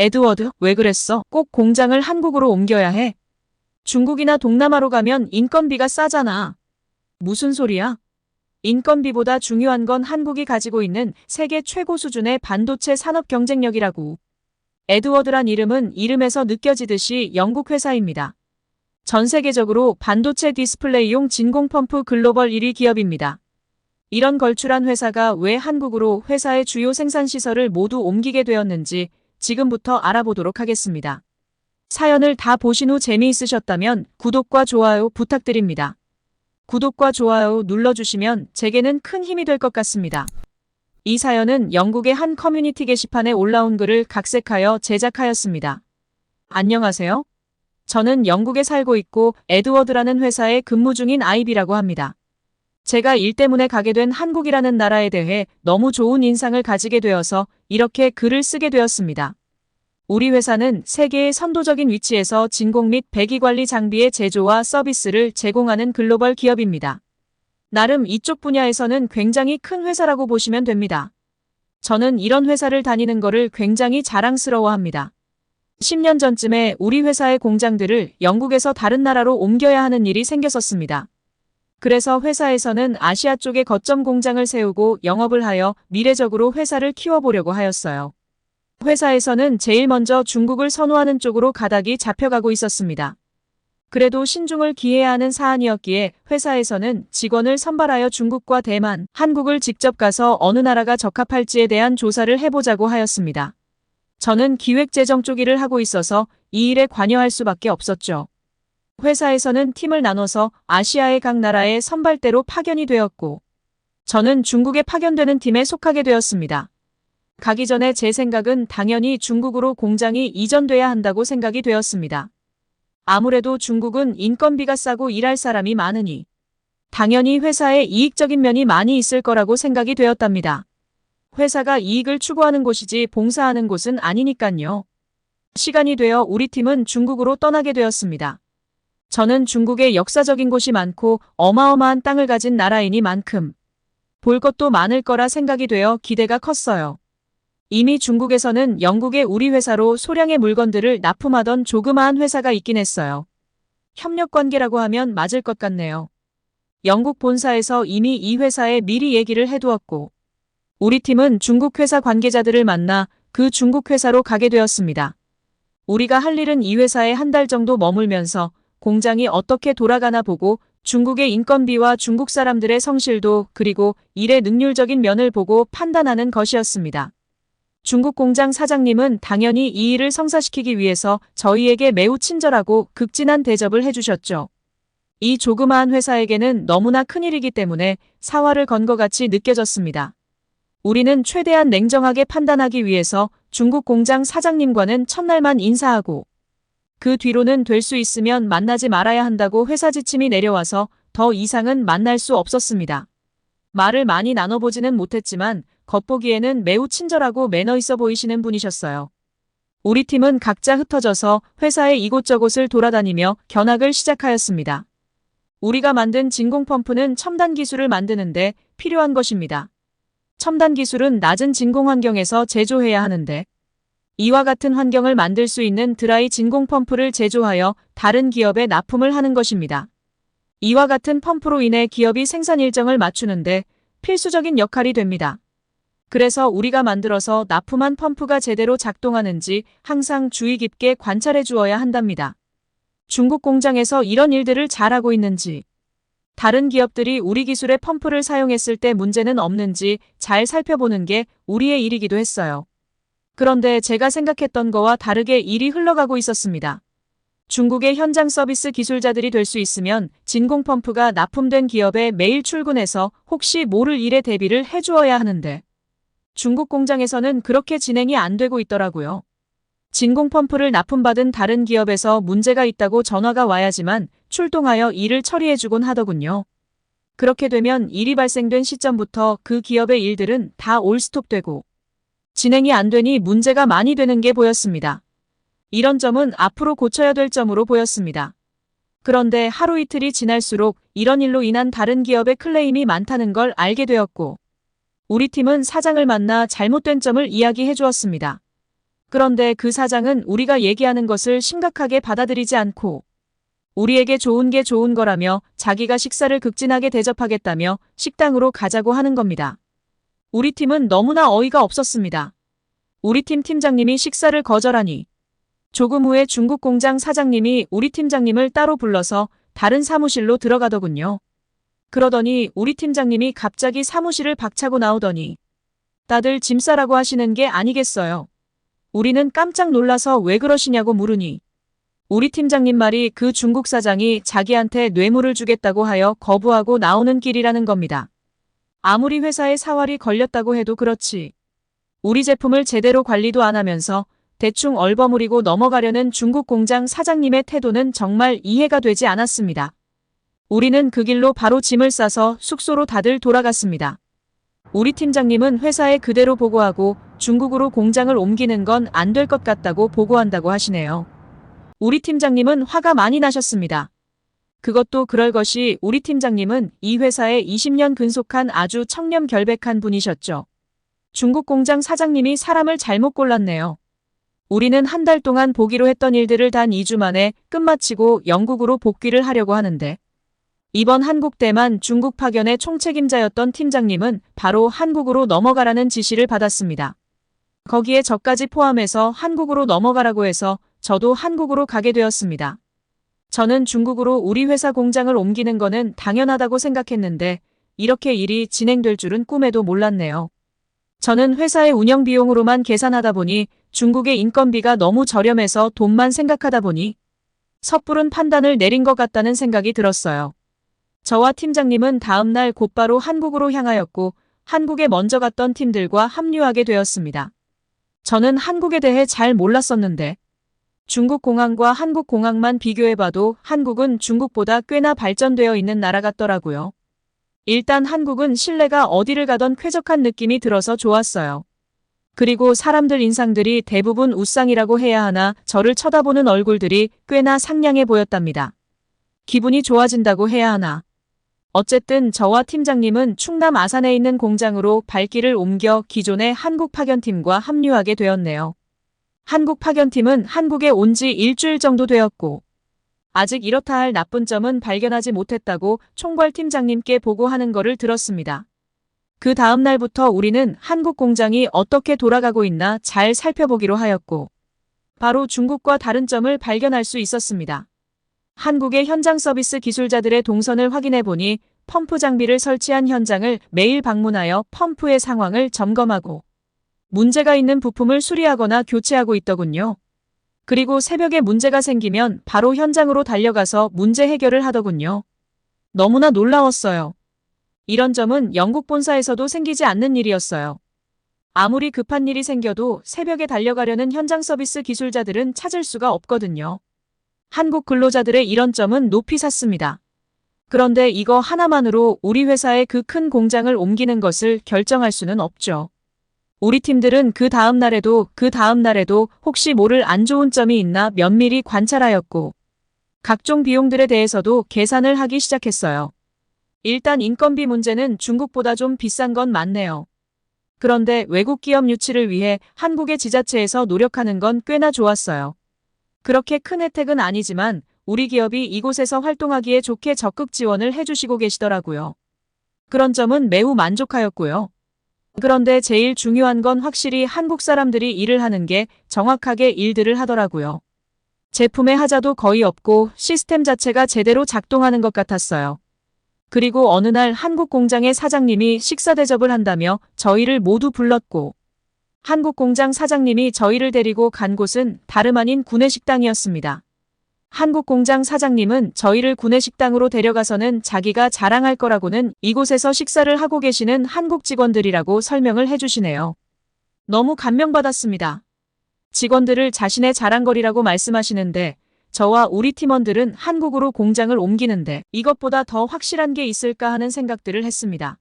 에드워드, 왜 그랬어? 꼭 공장을 한국으로 옮겨야 해. 중국이나 동남아로 가면 인건비가 싸잖아. 무슨 소리야? 인건비보다 중요한 건 한국이 가지고 있는 세계 최고 수준의 반도체 산업 경쟁력이라고. 에드워드란 이름은 이름에서 느껴지듯이 영국 회사입니다. 전 세계적으로 반도체 디스플레이용 진공 펌프 글로벌 1위 기업입니다. 이런 걸출한 회사가 왜 한국으로 회사의 주요 생산 시설을 모두 옮기게 되었는지 지금부터 알아보도록 하겠습니다. 사연을 다 보신 후 재미있으셨다면 구독과 좋아요 부탁드립니다. 구독과 좋아요 눌러주시면 제게는 큰 힘이 될 것 같습니다. 이 사연은 영국의 한 커뮤니티 게시판에 올라온 글을 각색하여 제작하였습니다. 안녕하세요. 저는 영국에 살고 있고 에드워드라는 회사에 근무 중인 아이비라고 합니다. 제가 일 때문에 가게 된 한국이라는 나라에 대해 너무 좋은 인상을 가지게 되어서 이렇게 글을 쓰게 되었습니다. 우리 회사는 세계의 선도적인 위치에서 진공 및 배기 관리 장비의 제조와 서비스를 제공하는 글로벌 기업입니다. 나름 이쪽 분야에서는 굉장히 큰 회사라고 보시면 됩니다. 저는 이런 회사를 다니는 거를 굉장히 자랑스러워 합니다. 10년 전쯤에 우리 회사의 공장들을 영국에서 다른 나라로 옮겨야 하는 일이 생겼었습니다. 그래서 회사에서는 아시아 쪽에 거점 공장을 세우고 영업을 하여 미래적으로 회사를 키워보려고 하였어요. 회사에서는 제일 먼저 중국을 선호하는 쪽으로 가닥이 잡혀가고 있었습니다. 그래도 신중을 기해야 하는 사안이었기에 회사에서는 직원을 선발하여 중국과 대만, 한국을 직접 가서 어느 나라가 적합할지에 대한 조사를 해보자고 하였습니다. 저는 기획재정 쪽 일을 하고 있어서 이 일에 관여할 수밖에 없었죠. 회사에서는 팀을 나눠서 아시아의 각 나라에 선발대로 파견이 되었고, 저는 중국에 파견되는 팀에 속하게 되었습니다. 가기 전에 제 생각은 당연히 중국으로 공장이 이전돼야 한다고 생각이 되었습니다. 아무래도 중국은 인건비가 싸고 일할 사람이 많으니 당연히 회사에 이익적인 면이 많이 있을 거라고 생각이 되었답니다. 회사가 이익을 추구하는 곳이지 봉사하는 곳은 아니니깐요. 시간이 되어 우리 팀은 중국으로 떠나게 되었습니다. 저는 중국에 역사적인 곳이 많고 어마어마한 땅을 가진 나라이니만큼 볼 것도 많을 거라 생각이 되어 기대가 컸어요. 이미 중국에서는 영국의 우리 회사로 소량의 물건들을 납품하던 조그마한 회사가 있긴 했어요. 협력 관계라고 하면 맞을 것 같네요. 영국 본사에서 이미 이 회사에 미리 얘기를 해두었고, 우리 팀은 중국 회사 관계자들을 만나 그 중국 회사로 가게 되었습니다. 우리가 할 일은 이 회사에 한 달 정도 머물면서 공장이 어떻게 돌아가나 보고 중국의 인건비와 중국 사람들의 성실도 그리고 일의 능률적인 면을 보고 판단하는 것이었습니다. 중국 공장 사장님은 당연히 이 일을 성사시키기 위해서 저희에게 매우 친절하고 극진한 대접을 해주셨죠. 이 조그마한 회사에게는 너무나 큰일이기 때문에 사활을 건 것 같이 느껴졌습니다. 우리는 최대한 냉정하게 판단하기 위해서 중국 공장 사장님과는 첫날만 인사하고 그 뒤로는 될 수 있으면 만나지 말아야 한다고 회사 지침이 내려와서 더 이상은 만날 수 없었습니다. 말을 많이 나눠보지는 못했지만 겉보기에는 매우 친절하고 매너 있어 보이시는 분이셨어요. 우리 팀은 각자 흩어져서 회사의 이곳저곳을 돌아다니며 견학을 시작하였습니다. 우리가 만든 진공 펌프는 첨단 기술을 만드는데 필요한 것입니다. 첨단 기술은 낮은 진공 환경에서 제조해야 하는데 이와 같은 환경을 만들 수 있는 드라이 진공 펌프를 제조하여 다른 기업에 납품을 하는 것입니다. 이와 같은 펌프로 인해 기업이 생산 일정을 맞추는데 필수적인 역할이 됩니다. 그래서 우리가 만들어서 납품한 펌프가 제대로 작동하는지 항상 주의 깊게 관찰해 주어야 한답니다. 중국 공장에서 이런 일들을 잘하고 있는지, 다른 기업들이 우리 기술의 펌프를 사용했을 때 문제는 없는지 잘 살펴보는 게 우리의 일이기도 했어요. 그런데 제가 생각했던 거와 다르게 일이 흘러가고 있었습니다. 중국의 현장 서비스 기술자들이 될 수 있으면 진공 펌프가 납품된 기업에 매일 출근해서 혹시 모를 일에 대비를 해주어야 하는데 중국 공장에서는 그렇게 진행이 안 되고 있더라고요. 진공 펌프를 납품받은 다른 기업에서 문제가 있다고 전화가 와야지만 출동하여 일을 처리해주곤 하더군요. 그렇게 되면 일이 발생된 시점부터 그 기업의 일들은 다 올스톱되고 진행이 안 되니 문제가 많이 되는 게 보였습니다. 이런 점은 앞으로 고쳐야 될 점으로 보였습니다. 그런데 하루 이틀이 지날수록 이런 일로 인한 다른 기업의 클레임이 많다는 걸 알게 되었고 우리 팀은 사장을 만나 잘못된 점을 이야기해 주었습니다. 그런데 그 사장은 우리가 얘기하는 것을 심각하게 받아들이지 않고 우리에게 좋은 게 좋은 거라며 자기가 식사를 극진하게 대접하겠다며 식당으로 가자고 하는 겁니다. 우리 팀은 너무나 어이가 없었습니다. 우리 팀 팀장님이 식사를 거절하니 조금 후에 중국 공장 사장님이 우리 팀장님을 따로 불러서 다른 사무실로 들어가더군요. 그러더니 우리 팀장님이 갑자기 사무실을 박차고 나오더니 다들 짐 싸라고 하시는 게 아니겠어요. 우리는 깜짝 놀라서 왜 그러시냐고 물으니 우리 팀장님 말이 그 중국 사장이 자기한테 뇌물을 주겠다고 하여 거부하고 나오는 길이라는 겁니다. 아무리 회사에 사활이 걸렸다고 해도 그렇지. 우리 제품을 제대로 관리도 안 하면서 대충 얼버무리고 넘어가려는 중국 공장 사장님의 태도는 정말 이해가 되지 않았습니다. 우리는 그 길로 바로 짐을 싸서 숙소로 다들 돌아갔습니다. 우리 팀장님은 회사에 그대로 보고하고 중국으로 공장을 옮기는 건 안 될 것 같다고 보고한다고 하시네요. 우리 팀장님은 화가 많이 나셨습니다. 그것도 그럴 것이 우리 팀장님은 이 회사에 20년 근속한 아주 청렴 결백한 분이셨죠. 중국 공장 사장님이 사람을 잘못 골랐네요. 우리는 한 달 동안 보기로 했던 일들을 단 2주 만에 끝마치고 영국으로 복귀를 하려고 하는데 이번 한국 대만 중국 파견의 총책임자였던 팀장님은 바로 한국으로 넘어가라는 지시를 받았습니다. 거기에 저까지 포함해서 한국으로 넘어가라고 해서 저도 한국으로 가게 되었습니다. 저는 중국으로 우리 회사 공장을 옮기는 거는 당연하다고 생각했는데 이렇게 일이 진행될 줄은 꿈에도 몰랐네요. 저는 회사의 운영 비용으로만 계산하다 보니 중국의 인건비가 너무 저렴해서 돈만 생각하다 보니 섣부른 판단을 내린 것 같다는 생각이 들었어요. 저와 팀장님은 다음날 곧바로 한국으로 향하였고 한국에 먼저 갔던 팀들과 합류하게 되었습니다. 저는 한국에 대해 잘 몰랐었는데 중국 공항과 한국 공항만 비교해봐도 한국은 중국보다 꽤나 발전되어 있는 나라 같더라고요. 일단 한국은 실내가 어디를 가던 쾌적한 느낌이 들어서 좋았어요. 그리고 사람들 인상들이 대부분 우상이라고 해야 하나 저를 쳐다보는 얼굴들이 꽤나 상냥해 보였답니다. 기분이 좋아진다고 해야 하나. 어쨌든 저와 팀장님은 충남 아산에 있는 공장으로 발길을 옮겨 기존의 한국 파견팀과 합류하게 되었네요. 한국 파견팀은 한국에 온 지 일주일 정도 되었고 아직 이렇다 할 나쁜 점은 발견하지 못했다고 총괄 팀장님께 보고하는 거를 들었습니다. 그 다음 날부터 우리는 한국 공장이 어떻게 돌아가고 있나 잘 살펴보기로 하였고 바로 중국과 다른 점을 발견할 수 있었습니다. 한국의 현장 서비스 기술자들의 동선을 확인해 보니 펌프 장비를 설치한 현장을 매일 방문하여 펌프의 상황을 점검하고 문제가 있는 부품을 수리하거나 교체하고 있더군요. 그리고 새벽에 문제가 생기면 바로 현장으로 달려가서 문제 해결을 하더군요. 너무나 놀라웠어요. 이런 점은 영국 본사에서도 생기지 않는 일이었어요. 아무리 급한 일이 생겨도 새벽에 달려가려는 현장 서비스 기술자들은 찾을 수가 없거든요. 한국 근로자들의 이런 점은 높이 샀습니다. 그런데 이거 하나만으로 우리 회사의 그 큰 공장을 옮기는 것을 결정할 수는 없죠. 우리 팀들은 그 다음 날에도 그 다음 날에도 혹시 모를 안 좋은 점이 있나 면밀히 관찰하였고 각종 비용들에 대해서도 계산을 하기 시작했어요. 일단 인건비 문제는 중국보다 좀 비싼 건 맞네요. 그런데 외국 기업 유치를 위해 한국의 지자체에서 노력하는 건 꽤나 좋았어요. 그렇게 큰 혜택은 아니지만 우리 기업이 이곳에서 활동하기에 좋게 적극 지원을 해주시고 계시더라고요. 그런 점은 매우 만족하였고요. 그런데 제일 중요한 건 확실히 한국 사람들이 일을 하는 게 정확하게 일들을 하더라고요. 제품의 하자도 거의 없고 시스템 자체가 제대로 작동하는 것 같았어요. 그리고 어느 날 한국 공장의 사장님이 식사 대접을 한다며 저희를 모두 불렀고 한국 공장 사장님이 저희를 데리고 간 곳은 다름 아닌 구내식당이었습니다. 한국 공장 사장님은 저희를 구내식당으로 데려가서는 자기가 자랑할 거라고는 이곳에서 식사를 하고 계시는 한국 직원들이라고 설명을 해주시네요. 너무 감명받았습니다. 직원들을 자신의 자랑거리라고 말씀하시는데 저와 우리 팀원들은 한국으로 공장을 옮기는데 이것보다 더 확실한 게 있을까 하는 생각들을 했습니다.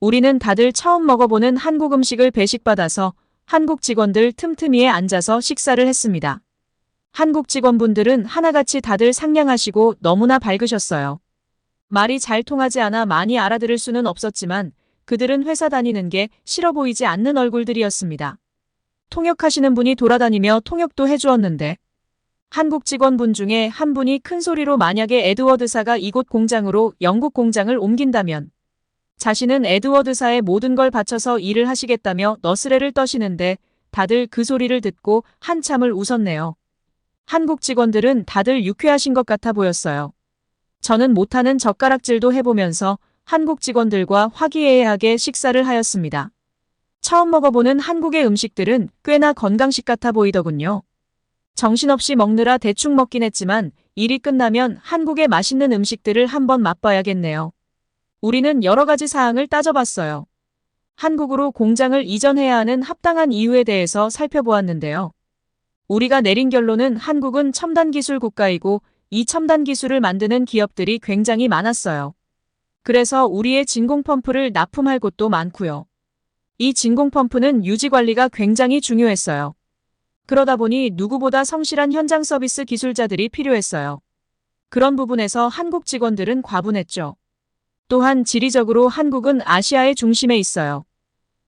우리는 다들 처음 먹어보는 한국 음식을 배식받아서 한국 직원들 틈틈이에 앉아서 식사를 했습니다. 한국 직원분들은 하나같이 다들 상냥하시고 너무나 밝으셨어요. 말이 잘 통하지 않아 많이 알아들을 수는 없었지만 그들은 회사 다니는 게 싫어 보이지 않는 얼굴들이었습니다. 통역하시는 분이 돌아다니며 통역도 해주었는데 한국 직원분 중에 한 분이 큰 소리로 만약에 에드워드사가 이곳 공장으로 영국 공장을 옮긴다면 자신은 에드워드사의 모든 걸 바쳐서 일을 하시겠다며 너스레를 떠시는데 다들 그 소리를 듣고 한참을 웃었네요. 한국 직원들은 다들 유쾌하신 것 같아 보였어요. 저는 못하는 젓가락질도 해보면서 한국 직원들과 화기애애하게 식사를 하였습니다. 처음 먹어보는 한국의 음식들은 꽤나 건강식 같아 보이더군요. 정신없이 먹느라 대충 먹긴 했지만 일이 끝나면 한국의 맛있는 음식들을 한번 맛봐야겠네요. 우리는 여러 가지 사항을 따져봤어요. 한국으로 공장을 이전해야 하는 합당한 이유에 대해서 살펴보았는데요. 우리가 내린 결론은 한국은 첨단 기술 국가이고 이 첨단 기술을 만드는 기업들이 굉장히 많았어요. 그래서 우리의 진공 펌프를 납품할 곳도 많고요. 이 진공 펌프는 유지 관리가 굉장히 중요했어요. 그러다 보니 누구보다 성실한 현장 서비스 기술자들이 필요했어요. 그런 부분에서 한국 직원들은 과분했죠. 또한 지리적으로 한국은 아시아의 중심에 있어요.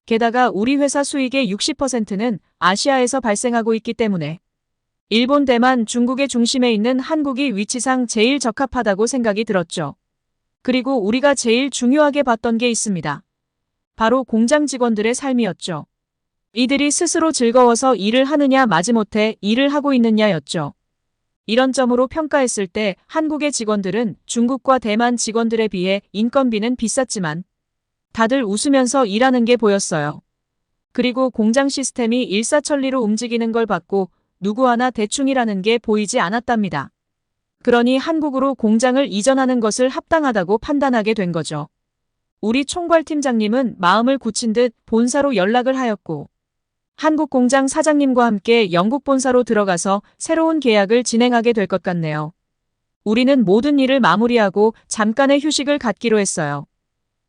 게다가 우리 회사 수익의 60%는 아시아에서 발생하고 있기 때문에 일본, 대만, 중국의 중심에 있는 한국이 위치상 제일 적합하다고 생각이 들었죠. 그리고 우리가 제일 중요하게 봤던 게 있습니다. 바로 공장 직원들의 삶이었죠. 이들이 스스로 즐거워서 일을 하느냐 마지못해 일을 하고 있느냐였죠. 이런 점으로 평가했을 때 한국의 직원들은 중국과 대만 직원들에 비해 인건비는 비쌌지만 다들 웃으면서 일하는 게 보였어요. 그리고 공장 시스템이 일사천리로 움직이는 걸 봤고 누구 하나 대충이라는 게 보이지 않았답니다. 그러니 한국으로 공장을 이전하는 것을 합당하다고 판단하게 된 거죠. 우리 총괄팀장님은 마음을 굳힌 듯 본사로 연락을 하였고 한국 공장 사장님과 함께 영국 본사로 들어가서 새로운 계약을 진행하게 될 것 같네요. 우리는 모든 일을 마무리하고 잠깐의 휴식을 갖기로 했어요.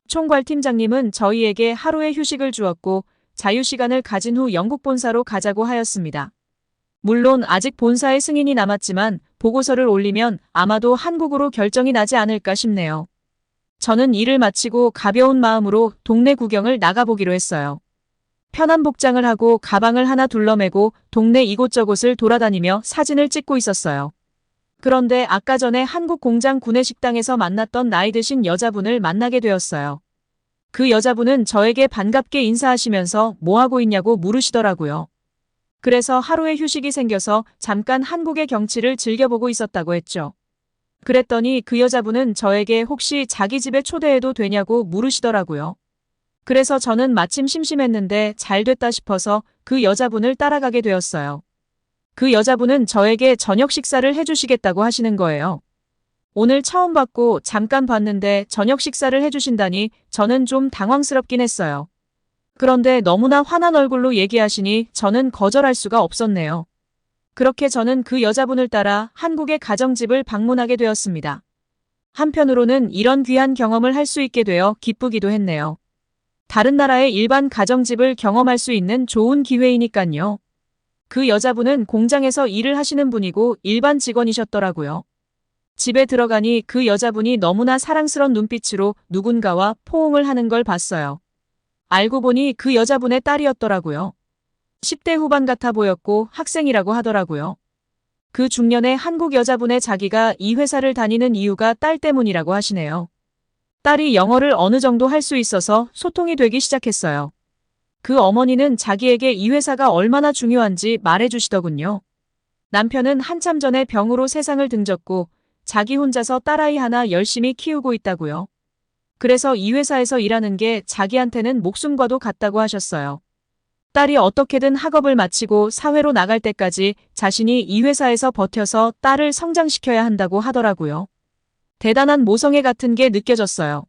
총괄 팀장님은 저희에게 하루의 휴식을 주었고 자유시간을 가진 후 영국 본사로 가자고 하였습니다. 물론 아직 본사의 승인이 남았지만 보고서를 올리면 아마도 한국으로 결정이 나지 않을까 싶네요. 저는 일을 마치고 가벼운 마음으로 동네 구경을 나가보기로 했어요. 편한 복장을 하고 가방을 하나 둘러매고 동네 이곳저곳을 돌아다니며 사진을 찍고 있었어요. 그런데 아까 전에 한국 공장 구내식당에서 만났던 나이 드신 여자분을 만나게 되었어요. 그 여자분은 저에게 반갑게 인사하시면서 뭐하고 있냐고 물으시더라고요. 그래서 하루의 휴식이 생겨서 잠깐 한국의 경치를 즐겨보고 있었다고 했죠. 그랬더니 그 여자분은 저에게 혹시 자기 집에 초대해도 되냐고 물으시더라고요. 그래서 저는 마침 심심했는데 잘 됐다 싶어서 그 여자분을 따라가게 되었어요. 그 여자분은 저에게 저녁 식사를 해주시겠다고 하시는 거예요. 오늘 처음 봤고 잠깐 봤는데 저녁 식사를 해주신다니 저는 좀 당황스럽긴 했어요. 그런데 너무나 환한 얼굴로 얘기하시니 저는 거절할 수가 없었네요. 그렇게 저는 그 여자분을 따라 한국의 가정집을 방문하게 되었습니다. 한편으로는 이런 귀한 경험을 할 수 있게 되어 기쁘기도 했네요. 다른 나라의 일반 가정집을 경험할 수 있는 좋은 기회이니깐요. 그 여자분은 공장에서 일을 하시는 분이고 일반 직원이셨더라고요. 집에 들어가니 그 여자분이 너무나 사랑스런 눈빛으로 누군가와 포옹을 하는 걸 봤어요. 알고 보니 그 여자분의 딸이었더라고요. 10대 후반 같아 보였고 학생이라고 하더라고요. 그 중년의 한국 여자분의 자기가 이 회사를 다니는 이유가 딸 때문이라고 하시네요. 딸이 영어를 어느 정도 할 수 있어서 소통이 되기 시작했어요. 그 어머니는 자기에게 이 회사가 얼마나 중요한지 말해주시더군요. 남편은 한참 전에 병으로 세상을 등졌고 자기 혼자서 딸아이 하나 열심히 키우고 있다고요. 그래서 이 회사에서 일하는 게 자기한테는 목숨과도 같다고 하셨어요. 딸이 어떻게든 학업을 마치고 사회로 나갈 때까지 자신이 이 회사에서 버텨서 딸을 성장시켜야 한다고 하더라고요. 대단한 모성애 같은 게 느껴졌어요.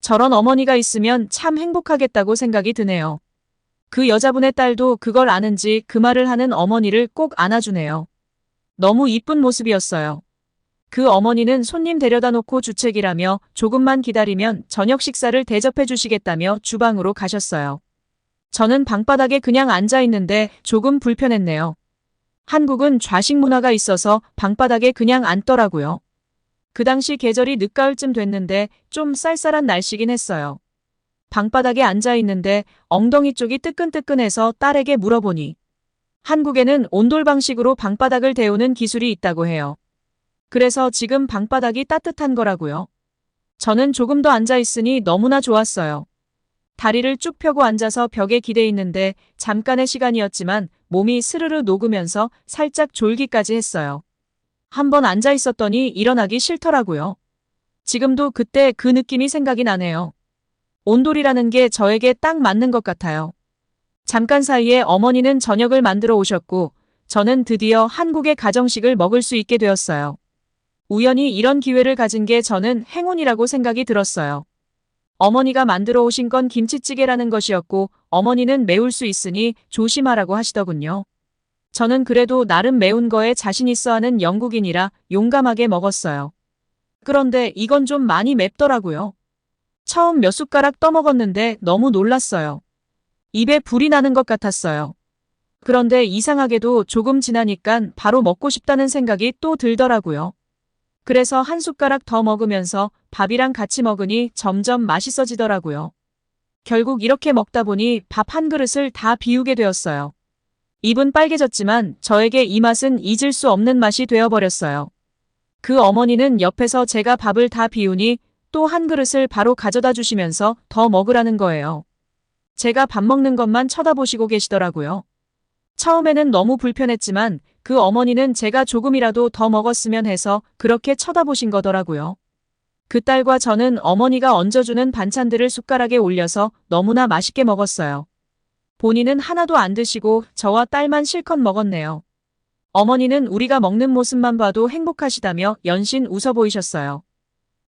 저런 어머니가 있으면 참 행복하겠다고 생각이 드네요. 그 여자분의 딸도 그걸 아는지 그 말을 하는 어머니를 꼭 안아주네요. 너무 이쁜 모습이었어요. 그 어머니는 손님 데려다 놓고 주책이라며 조금만 기다리면 저녁 식사를 대접해 주시겠다며 주방으로 가셨어요. 저는 방바닥에 그냥 앉아 있는데 조금 불편했네요. 한국은 좌식 문화가 있어서 방바닥에 그냥 앉더라고요. 그 당시 계절이 늦가을쯤 됐는데 좀 쌀쌀한 날씨긴 했어요. 방바닥에 앉아 있는데 엉덩이 쪽이 뜨끈뜨끈해서 딸에게 물어보니 한국에는 온돌 방식으로 방바닥을 데우는 기술이 있다고 해요. 그래서 지금 방바닥이 따뜻한 거라고요. 저는 조금 더 앉아 있으니 너무나 좋았어요. 다리를 쭉 펴고 앉아서 벽에 기대 있는데 잠깐의 시간이었지만 몸이 스르르 녹으면서 살짝 졸기까지 했어요. 한번 앉아 있었더니 일어나기 싫더라고요. 지금도 그때 그 느낌이 생각이 나네요. 온돌이라는 게 저에게 딱 맞는 것 같아요. 잠깐 사이에 어머니는 저녁을 만들어 오셨고 저는 드디어 한국의 가정식을 먹을 수 있게 되었어요. 우연히 이런 기회를 가진 게 저는 행운이라고 생각이 들었어요. 어머니가 만들어 오신 건 김치찌개라는 것이었고 어머니는 매울 수 있으니 조심하라고 하시더군요. 저는 그래도 나름 매운 거에 자신 있어 하는 영국인이라 용감하게 먹었어요. 그런데 이건 좀 많이 맵더라고요. 처음 몇 숟가락 떠먹었는데 너무 놀랐어요. 입에 불이 나는 것 같았어요. 그런데 이상하게도 조금 지나니깐 바로 먹고 싶다는 생각이 또 들더라고요. 그래서 한 숟가락 더 먹으면서 밥이랑 같이 먹으니 점점 맛있어지더라고요. 결국 이렇게 먹다 보니 밥 한 그릇을 다 비우게 되었어요. 입은 빨개졌지만 저에게 이 맛은 잊을 수 없는 맛이 되어버렸어요. 그 어머니는 옆에서 제가 밥을 다 비우니 또 한 그릇을 바로 가져다 주시면서 더 먹으라는 거예요. 제가 밥 먹는 것만 쳐다보시고 계시더라고요. 처음에는 너무 불편했지만 그 어머니는 제가 조금이라도 더 먹었으면 해서 그렇게 쳐다보신 거더라고요. 그 딸과 저는 어머니가 얹어주는 반찬들을 숟가락에 올려서 너무나 맛있게 먹었어요. 본인은 하나도 안 드시고 저와 딸만 실컷 먹었네요. 어머니는 우리가 먹는 모습만 봐도 행복하시다며 연신 웃어 보이셨어요.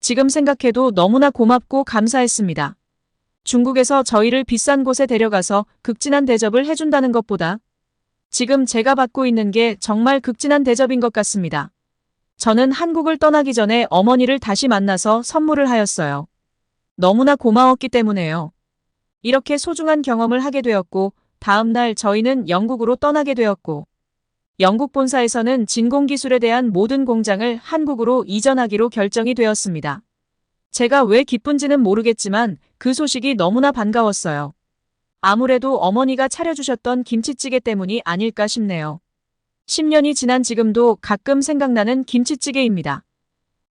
지금 생각해도 너무나 고맙고 감사했습니다. 중국에서 저희를 비싼 곳에 데려가서 극진한 대접을 해준다는 것보다 지금 제가 받고 있는 게 정말 극진한 대접인 것 같습니다. 저는 한국을 떠나기 전에 어머니를 다시 만나서 선물을 하였어요. 너무나 고마웠기 때문에요. 이렇게 소중한 경험을 하게 되었고, 다음날 저희는 영국으로 떠나게 되었고, 영국 본사에서는 진공기술에 대한 모든 공장을 한국으로 이전하기로 결정이 되었습니다. 제가 왜 기쁜지는 모르겠지만 그 소식이 너무나 반가웠어요. 아무래도 어머니가 차려주셨던 김치찌개 때문이 아닐까 싶네요. 10년이 지난 지금도 가끔 생각나는 김치찌개입니다.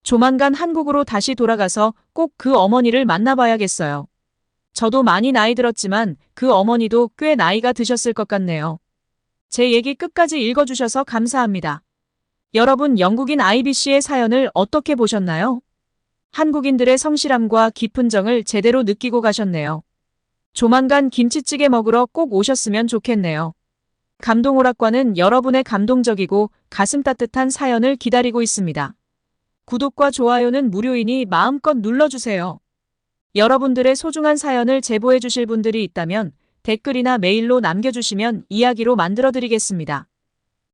조만간 한국으로 다시 돌아가서 꼭 그 어머니를 만나봐야겠어요. 저도 많이 나이 들었지만 그 어머니도 꽤 나이가 드셨을 것 같네요. 제 얘기 끝까지 읽어주셔서 감사합니다. 여러분 영국인 IBC의 사연을 어떻게 보셨나요? 한국인들의 성실함과 깊은 정을 제대로 느끼고 가셨네요. 조만간 김치찌개 먹으러 꼭 오셨으면 좋겠네요. 감동오락관은 여러분의 감동적이고 가슴 따뜻한 사연을 기다리고 있습니다. 구독과 좋아요는 무료이니 마음껏 눌러주세요. 여러분들의 소중한 사연을 제보해 주실 분들이 있다면 댓글이나 메일로 남겨주시면 이야기로 만들어드리겠습니다.